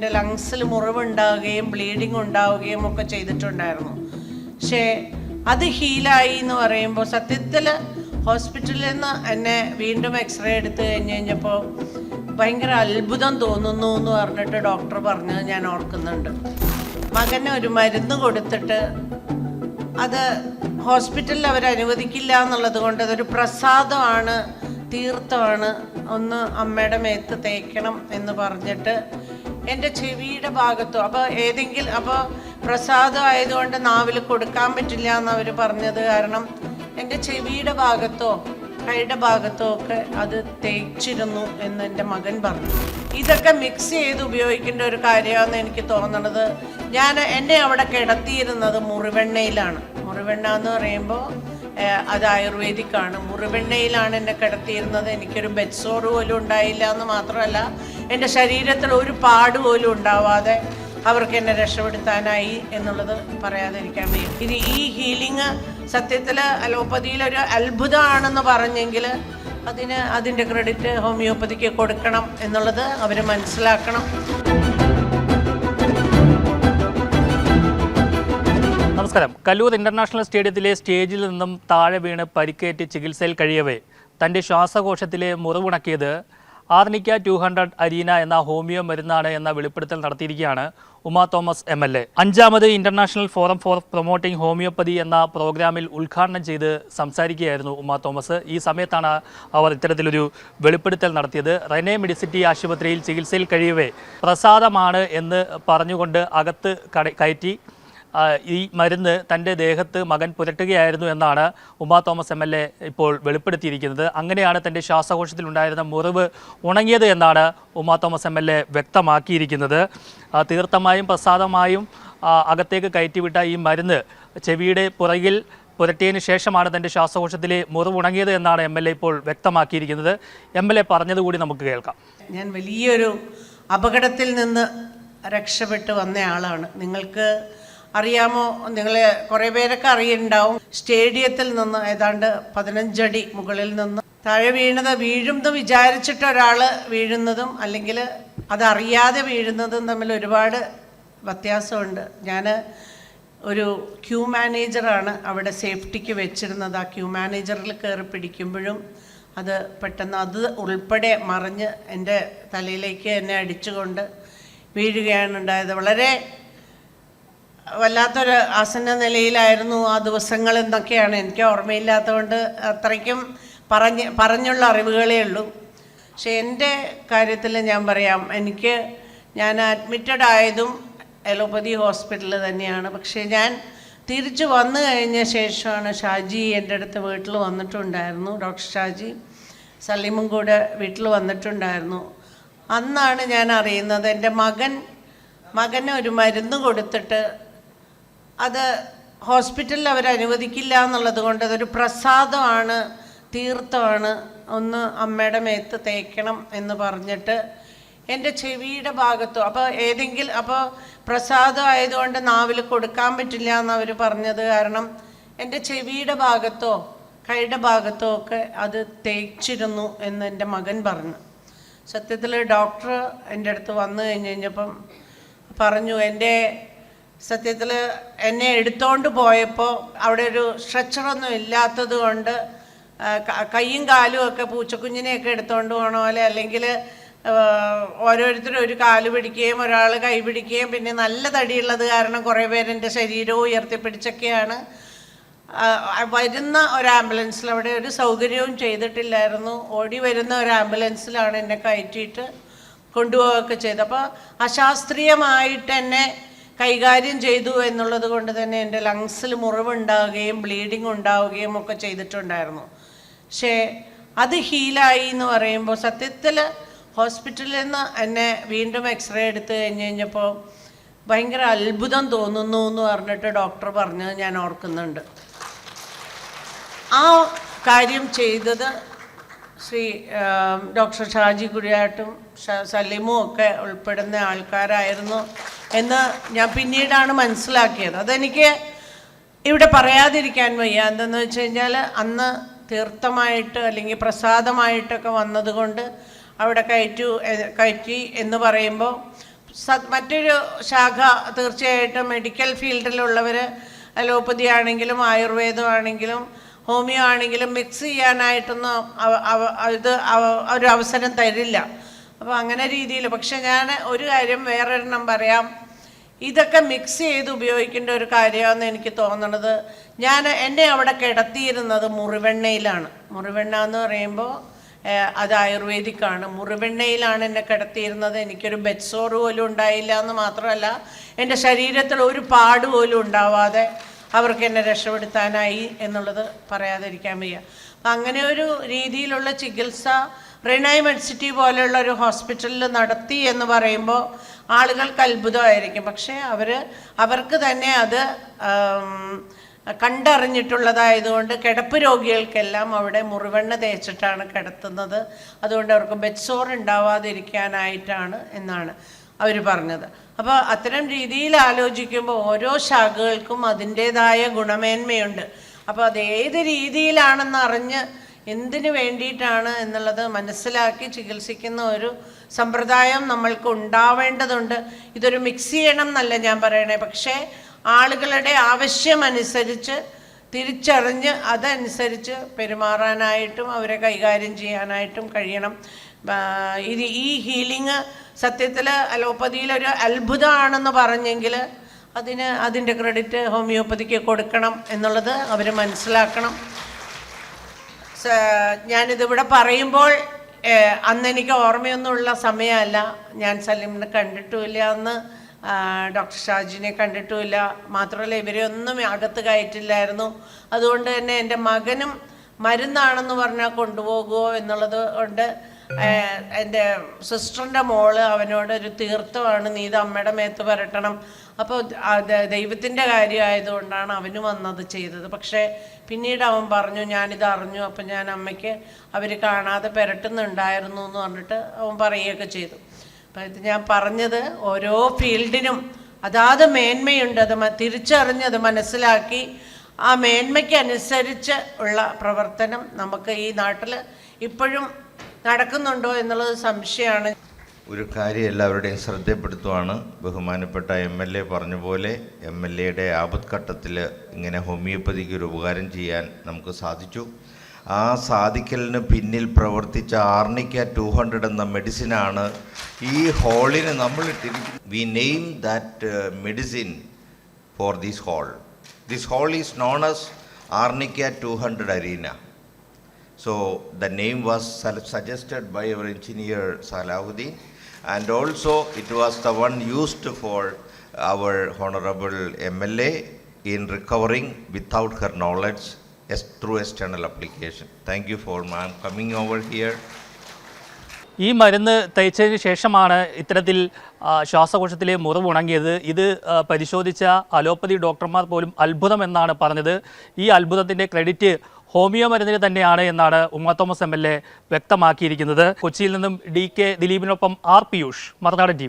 എന്റെ ലങ്സിൽ മുറിവുണ്ടാവുകയും ബ്ലീഡിങ് ഉണ്ടാവുകയും ഒക്കെ ചെയ്തിട്ടുണ്ടായിരുന്നു. പക്ഷേ അത് ഹീലായി എന്ന് പറയുമ്പോൾ സത്യത്തിൽ ഹോസ്പിറ്റലിൽ നിന്ന് എന്നെ വീണ്ടും എക്സ്റേ എടുത്ത് കഴിഞ്ഞ് കഴിഞ്ഞപ്പോൾ ഭയങ്കര അത്ഭുതം തോന്നുന്നു എന്ന് പറഞ്ഞിട്ട് ഡോക്ടർ പറഞ്ഞത് ഞാൻ ഓർക്കുന്നുണ്ട്. മകന് ഒരു മരുന്ന് കൊടുത്തിട്ട് അത് ഹോസ്പിറ്റലിൽ അവർ അനുവദിക്കില്ല എന്നുള്ളത് കൊണ്ട് അതൊരു പ്രസാദമാണ് തീർത്ഥമാണ് ഒന്ന് അമ്മയുടെ മേത്ത് തേക്കണം എന്ന് പറഞ്ഞിട്ട് എന്റെ ചെവിയുടെ ഭാഗത്തോ. അപ്പോൾ ഏതെങ്കിലും അപ്പോൾ പ്രസാദം ആയതുകൊണ്ട് നാവിൽ കൊടുക്കാൻ പറ്റില്ല എന്ന് അവർ പറഞ്ഞത്. കാരണം എന്റെ ചെവിയുടെ ഭാഗത്തോ കൈയുടെ ഭാഗത്തോ ഒക്കെ അത് തേച്ചിരുന്നു എന്ന് എന്റെ മകൻ പറഞ്ഞു. ഇതൊക്കെ മിക്സ് ചെയ്ത് ഉപയോഗിക്കേണ്ട ഒരു കാര്യമാണെന്ന് എനിക്ക് തോന്നണത്. ഞാൻ എന്നെ അവിടെ കിടത്തിയിരുന്നത് മുറിവെണ്ണയിലാണ്. മുറിവെണ്ണ എന്ന് പറയുമ്പോൾ അത് ആയുർവേദിക് ആണ് മുറിവെണ്ണയിലാണ് എന്നെ കിടത്തിയിരുന്നത്. എനിക്കൊരു ബെഡ്സോറ് പോലും ഉണ്ടായില്ല എന്ന് മാത്രമല്ല എന്റെ ശരീരത്തിൽ ഒരു പാട് പോലും ഉണ്ടാവാതെ അവർക്ക് എന്നെ രക്ഷപ്പെടുത്താനായി എന്നുള്ളത് പറയാതിരിക്കാൻ വയ്യ. ഇത് ഈ ഹീലിംഗ് സത്യത്തിൽ അലോപ്പതിയിലൊരു അത്ഭുതമാണെന്ന് പറഞ്ഞെങ്കിൽ അതിന് അതിന്റെ ക്രെഡിറ്റ് ഹോമിയോപ്പതിക്ക് കൊടുക്കണം എന്നുള്ളത് അവർ മനസ്സിലാക്കണം. നമസ്കാരം. കല്ലൂർ ഇന്റർനാഷണൽ സ്റ്റേഡിയത്തിലെ സ്റ്റേജിൽ നിന്നും താഴെ വീണ് പരിക്കേറ്റ് ചികിത്സയിൽ കഴിയവേ. തന്റെ ശ്വാസകോശത്തിലെ മുറിവുണക്കിയത് ആർണിക്ക ടു ഹൺഡ്രഡ് അരീന എന്ന ഹോമിയോ മരുന്നാണ് എന്ന വെളിപ്പെടുത്തൽ നടത്തിയിരിക്കുകയാണ് Uma Thomas M L A. അഞ്ചാമത് international forum for promoting homoeopathy എന്ന പ്രോഗ്രാമിൽ ഉദ്ഘാടനം ചെയ്ത് സംസാരിക്കുകയായിരുന്നു ഉമാ തോമസ്. ഈ സമയത്താണ് അവർ ഇത്തരത്തിലൊരു വെളിപ്പെടുത്തൽ നടത്തിയത്. റെനെ മെഡിസിറ്റി ആശുപത്രിയിൽ ചികിത്സയിൽ കഴിയവേ. പ്രസാദമാണ് എന്ന് പറഞ്ഞുകൊണ്ട് അകത്ത് കയറ്റി ഈ മരുന്ന് തന്റെ ദേഹത്ത് മകൻ പുരട്ടുകയായിരുന്നു എന്നാണ് Uma Thomas M L A ഇപ്പോൾ വെളിപ്പെടുത്തിയിരിക്കുന്നത്. അങ്ങനെയാണ് തന്റെ ശ്വാസകോശത്തിലുണ്ടായിരുന്ന മുറിവ് ഉണങ്ങിയത് എന്നാണ് Uma Thomas M L A വ്യക്തമാക്കിയിരിക്കുന്നത്. തീർത്ഥമായും പ്രസാദമായും അകത്തേക്ക് കയറ്റിവിട്ട ഈ മരുന്ന് ചെവിയുടെ പുറകിൽ പുരട്ടിയതിന് ശേഷമാണ് തന്റെ ശ്വാസകോശത്തിലെ മുറിവ് ഉണങ്ങിയത് എന്നാണ് എം എൽ എ ഇപ്പോൾ വ്യക്തമാക്കിയിരിക്കുന്നത്. എം എൽ എ പറഞ്ഞതുകൂടി നമുക്ക് കേൾക്കാം. ഞാൻ വലിയൊരു അപകടത്തിൽ നിന്ന് രക്ഷപ്പെട്ട് വന്ന ആളാണ്. നിങ്ങൾക്ക് അറിയാമോ? നിങ്ങളെ കുറേ പേരൊക്കെ അറിയുണ്ടാവും സ്റ്റേഡിയത്തിൽ നിന്ന് ഏതാണ്ട് പതിനഞ്ചടി മുകളിൽ നിന്ന് താഴെ വീണത് വീഴുമെന്ന് വിചാരിച്ചിട്ട് ഒരാൾ വീഴുന്നതും അല്ലെങ്കിൽ അതറിയാതെ വീഴുന്നതും തമ്മിൽ ഒരുപാട് വ്യത്യാസമുണ്ട്. ഞാൻ ഒരു ക്യൂ മാനേജറാണ് അവിടെ സേഫ്റ്റിക്ക് വെച്ചിരുന്നത്. ആ ക്യൂ മാനേജറിൽ കയറി പിടിക്കുമ്പോഴും അത് പെട്ടെന്ന് അത് ഉൾപ്പെടെ മറിഞ്ഞ് എന്റെ തലയിലേക്ക് എന്നെ അടിച്ചുകൊണ്ട് വീഴുകയാണ് ഉണ്ടായത്. വളരെ വല്ലാത്തൊരു ആസന്ന നിലയിലായിരുന്നു ആ ദിവസങ്ങൾ എന്നൊക്കെയാണ്. എനിക്ക് ഓർമ്മയില്ലാത്തതുകൊണ്ട് അത്രയ്ക്കും പറഞ്ഞ് പറഞ്ഞുള്ള അറിവുകളേ ഉള്ളൂ. പക്ഷെ എന്റെ കാര്യത്തിൽ ഞാൻ പറയാം. എനിക്ക് ഞാൻ അഡ്മിറ്റഡ് ആയതും അലോപ്പതി ഹോസ്പിറ്റലിൽ തന്നെയാണ്. പക്ഷേ ഞാൻ തിരിച്ചു വന്നു കഴിഞ്ഞ ശേഷമാണ് ഷാജി എന്റെ അടുത്ത് വീട്ടിൽ വന്നിട്ടുണ്ടായിരുന്നു. ഡോക്ടർ ഷാജി സലീമും കൂടെ വീട്ടിൽ വന്നിട്ടുണ്ടായിരുന്നു. അന്നാണ് ഞാൻ അറിയുന്നത് എന്റെ മകൻ മകന് ഒരു മരുന്ന് കൊടുത്തിട്ട് അത് ഹോസ്പിറ്റലിൽ അവർ അനുവദിക്കില്ല എന്നുള്ളത് കൊണ്ട് അതൊരു പ്രസാദമാണ് തീർത്ഥമാണ്. ഒന്ന് അമ്മയുടെ മേത്ത് തേക്കണം എന്ന് പറഞ്ഞിട്ട് എന്റെ ചെവിയുടെ ഭാഗത്തോ. അപ്പോൾ ഏതെങ്കിലും അപ്പോൾ പ്രസാദം ആയതുകൊണ്ട് നാവിൽ കൊടുക്കാൻ പറ്റില്ല എന്ന് പറഞ്ഞത്. കാരണം എന്റെ ചെവിയുടെ ഭാഗത്തോ കൈയുടെ ഭാഗത്തോ ഒക്കെ അത് തേച്ചിരുന്നു എന്ന് എന്റെ മകൻ പറഞ്ഞു. സത്യത്തിൽ ഡോക്ടർ എന്റെ അടുത്ത് വന്നു കഴിഞ്ഞ് കഴിഞ്ഞപ്പം പറഞ്ഞു എന്റെ സത്യത്തിൽ എന്നെ എടുത്തോണ്ട് പോയപ്പോൾ അവിടെ ഒരു സ്ട്രെച്ചറൊന്നും ഇല്ലാത്തത് കൊണ്ട് കയ്യും കൈയും കാലും ഒക്കെ പൂച്ചക്കുഞ്ഞിനെയൊക്കെ എടുത്തോണ്ട് പോകണ പോലെ അല്ലെങ്കിൽ ഓരോരുത്തരും ഒരു കാൽ പിടിക്കുകയും ഒരാൾ കൈ പിടിക്കുകയും പിന്നെ നല്ല തടിയുള്ളത് കാരണം കുറേ പേരെന്റെ ശരീരവും ഉയർത്തിപ്പിടിച്ചൊക്കെയാണ്. വരുന്ന ഒരു ആംബുലൻസിൽ അവിടെ ഒരു സൗകര്യവും ചെയ്തിട്ടില്ലായിരുന്നു. ഓടി വരുന്ന ഒരു ആംബുലൻസിലാണ് എന്നെ കയറ്റിയിട്ട് കൊണ്ടുപോവുകയൊക്കെ ചെയ്തത്. അപ്പോൾ അശാസ്ത്രീയമായിട്ട് എന്നെ കൈകാര്യം ചെയ്തു എന്നുള്ളത് കൊണ്ട് തന്നെ എന്റെ ലങ്സിൽ മുറിവുണ്ടാവുകയും ബ്ലീഡിങ് ഉണ്ടാവുകയും ഒക്കെ ചെയ്തിട്ടുണ്ടായിരുന്നു. പക്ഷേ അത് ഹീലായി എന്ന് പറയുമ്പോൾ സത്യത്തിൽ ഹോസ്പിറ്റലിൽ നിന്ന് എന്നെ വീണ്ടും എക്സ്റേ എടുത്ത് കഴിഞ്ഞ് കഴിഞ്ഞപ്പോൾ ഭയങ്കര അത്ഭുതം തോന്നുന്നു എന്ന് പറഞ്ഞിട്ട് ഡോക്ടർ പറഞ്ഞത് ഞാൻ ഓർക്കുന്നുണ്ട്. ആ കാര്യം ചെയ്തത് ശ്രീ ഡോക്ടർ ഷാജി കുര്യാട്ടും സലീമും ഒക്കെ ഉൾപ്പെടുന്ന ആൾക്കാരായിരുന്നു. എന്ന് ഞാൻ പിന്നീടാണ് മനസ്സിലാക്കിയത്. അതെനിക്ക് ഇവിടെ പറയാതിരിക്കാൻ വയ്യ. എന്തെന്ന് വെച്ച് കഴിഞ്ഞാൽ അന്ന് തീർത്ഥമായിട്ട് അല്ലെങ്കിൽ പ്രസാദമായിട്ടൊക്കെ വന്നതുകൊണ്ട് അവിടെ കയറ്റു കയറ്റി എന്ന് പറയുമ്പോൾ മറ്റൊരു ശാഖ തീർച്ചയായിട്ടും മെഡിക്കൽ ഫീൽഡിലുള്ളവർ അലോപ്പതി ആണെങ്കിലും ആയുർവേദം ആണെങ്കിലും ഹോമിയോ ആണെങ്കിലും മിക്സ് ചെയ്യാനായിട്ടൊന്നും ഇത് ഒരു അവസരം തരില്ല. അപ്പോൾ അങ്ങനെ രീതിയിൽ പക്ഷെ ഞാൻ ഒരു കാര്യം വേറൊരെണ്ണം പറയാം. ഇതൊക്കെ മിക്സ് ചെയ്ത് ഉപയോഗിക്കേണ്ട ഒരു കാര്യമാണെന്ന് എനിക്ക് തോന്നണത്. ഞാൻ എന്നെ അവിടെ കിടത്തിയിരുന്നത് മുറിവെണ്ണയിലാണ്. മുറിവെണ്ണ എന്ന് പറയുമ്പോൾ അത് ആയുർവേദിക്കാണ്. മുറിവെണ്ണയിലാണ് എന്നെ കിടത്തിയിരുന്നത്. എനിക്കൊരു ബെഡ്സോറ് പോലും ഉണ്ടായില്ല എന്ന് മാത്രമല്ല എന്റെ ശരീരത്തിൽ ഒരു പാട് പോലും ഉണ്ടാവാതെ അവർക്ക് എന്നെ രക്ഷപ്പെടുത്താനായി എന്നുള്ളത് പറയാതിരിക്കാൻ വയ്യ. അങ്ങനെ ഒരു രീതിയിലുള്ള ചികിത്സ റിനൈ മെഡ്സിറ്റി പോലെയുള്ള ഒരു ഹോസ്പിറ്റലിൽ നടത്തി എന്ന് പറയുമ്പോൾ ആളുകൾക്ക് അത്ഭുതമായിരിക്കും. പക്ഷേ അവർ അവർക്ക് തന്നെ അത് കണ്ടറിഞ്ഞിട്ടുള്ളതായതുകൊണ്ട് കിടപ്പ് രോഗികൾക്കെല്ലാം അവിടെ മുറിവെണ്ണ തേച്ചിട്ടാണ് കിടത്തുന്നത്. അതുകൊണ്ട് അവർക്ക് ബെഡ്സോർ ഉണ്ടാവാതിരിക്കാനായിട്ടാണ് എന്നാണ് അവർ പറഞ്ഞത്. അപ്പോൾ അത്തരം രീതിയിൽ ആലോചിക്കുമ്പോൾ ഓരോ ശാഖകൾക്കും അതിന്റേതായ ഗുണമേന്മയുണ്ട്. അപ്പോൾ അത് ഏത് രീതിയിലാണെന്ന് അറിഞ്ഞ് എന്തിനു വേണ്ടിയിട്ടാണ് എന്നുള്ളത് മനസ്സിലാക്കി ചികിത്സിക്കുന്ന ഒരു സമ്പ്രദായം നമ്മൾക്ക് ഉണ്ടാവേണ്ടതുണ്ട്. ഇതൊരു മിക്സ് ചെയ്യണം എന്നല്ല ഞാൻ പറയണേ. പക്ഷേ ആളുകളുടെ ആവശ്യമനുസരിച്ച് തിരിച്ചറിഞ്ഞ് അതനുസരിച്ച് പെരുമാറാനായിട്ടും അവരെ കൈകാര്യം ചെയ്യാനായിട്ടും കഴിയണം. ഇത് ഈ ഹീലിംഗ് സത്യത്തിൽ അലോപ്പതിയിലൊരു അത്ഭുതമാണെന്ന് പറഞ്ഞെങ്കിൽ അതിന് അതിന്റെ ക്രെഡിറ്റ് ഹോമിയോപ്പതിക്ക് കൊടുക്കണം എന്നുള്ളത് അവർ മനസ്സിലാക്കണം. ഞാനിതിവിടെ പറയുമ്പോൾ അന്ന് എനിക്ക് ഓർമ്മയൊന്നുമുള്ള സമയമല്ല. ഞാൻ സലീമിനെ കണ്ടിട്ടുമില്ല അന്ന്. ഡോക്ടർ ഷാജിനെ കണ്ടിട്ടുമില്ല. മാത്രമല്ല ഇവരെ ഒന്നും അകത്ത് കയറ്റില്ലായിരുന്നു. അതുകൊണ്ട് തന്നെ എന്റെ മകനും മരുന്നാണെന്ന് പറഞ്ഞാൽ കൊണ്ടുപോകുമോ എന്നുള്ളത് കൊണ്ട് എന്റെ സിസ്റ്ററിന്റെ മോൾ അവനോട് ഒരു തീർത്ഥമാണ് നീ അമ്മയുടെ മേത്ത് പരട്ടണം. അപ്പോൾ ദൈവത്തിന്റെ കാര്യമായതുകൊണ്ടാണ് അവന് വന്നത് ചെയ്തത്. പക്ഷേ പിന്നീട് അവൻ പറഞ്ഞു ഞാനിത് അറിഞ്ഞു അപ്പം ഞാൻ അമ്മയ്ക്ക് അവർ കാണാതെ പെരട്ടുന്നുണ്ടായിരുന്നു എന്ന് പറഞ്ഞിട്ട് അവൻ പറയുകയൊക്കെ ചെയ്തു. അപ്പം ഇത് ഞാൻ പറഞ്ഞത് ഓരോ ഫീൽഡിനും അതാത് മേന്മയുണ്ട് അത് തിരിച്ചറിഞ്ഞത് മനസ്സിലാക്കി ആ മേന്മയ്ക്കനുസരിച്ച് ഉള്ള പ്രവർത്തനം നമുക്ക് ഈ നാട്ടിൽ ഇപ്പോഴും നടക്കുന്നുണ്ടോ എന്നുള്ളത് സംശയമാണ്. ഒരു കാര്യം എല്ലാവരുടെയും ശ്രദ്ധപ്പെടുത്തുവാണ് ബഹുമാനപ്പെട്ട എം എൽ എ പറഞ്ഞ പോലെ എം എൽ എയുടെ ആപത്ഘട്ടത്തിൽ ഇങ്ങനെ ഹോമിയോപ്പതിക്ക് ഒരു ഉപകാരം ചെയ്യാൻ നമുക്ക് സാധിച്ചു. ആ സാധിക്കലിന് പിന്നിൽ പ്രവർത്തിച്ച ആർണിക്ക ടു ഹൺഡ്രഡ് എന്ന മെഡിസിനാണ് ഈ ഹോളിന് നമ്മൾ we name that medicine for this hole this hole is known as arnica two hundred arena. So the name was suggested by our engineer Salahuddin and also it was the one used for our honorable MLA in recovering without her knowledge through external application. Thank you for ma'am coming over here. ഈ മരുന്ന് തയ്ച്ചതിന് ശേഷമാണ് ഇത്തരത്തിൽ ശ്വാസകോശത്തിലെ മുറിവ് ഉണങ്ങിയത്. ഇത് പരിശോധിച്ച allopathy ഡോക്ടർമാർ പോലും അത്ഭുതമെന്നാണ് പറഞ്ഞത്. ഈ അത്ഭുതത്തിന്റെ ക്രെഡിറ്റ് ഹോമിയോ മരുന്നിന് തന്നെയാണ് എന്നാണ് ഉമ്മ തോമസ് എം എൽ എ വ്യക്തമാക്കിയിരിക്കുന്നത്. കൊച്ചിയിൽ നിന്നും ഡി കെ ദിലീപിനൊപ്പം ആർ പിയൂഷ് മറുനാടൻ ടി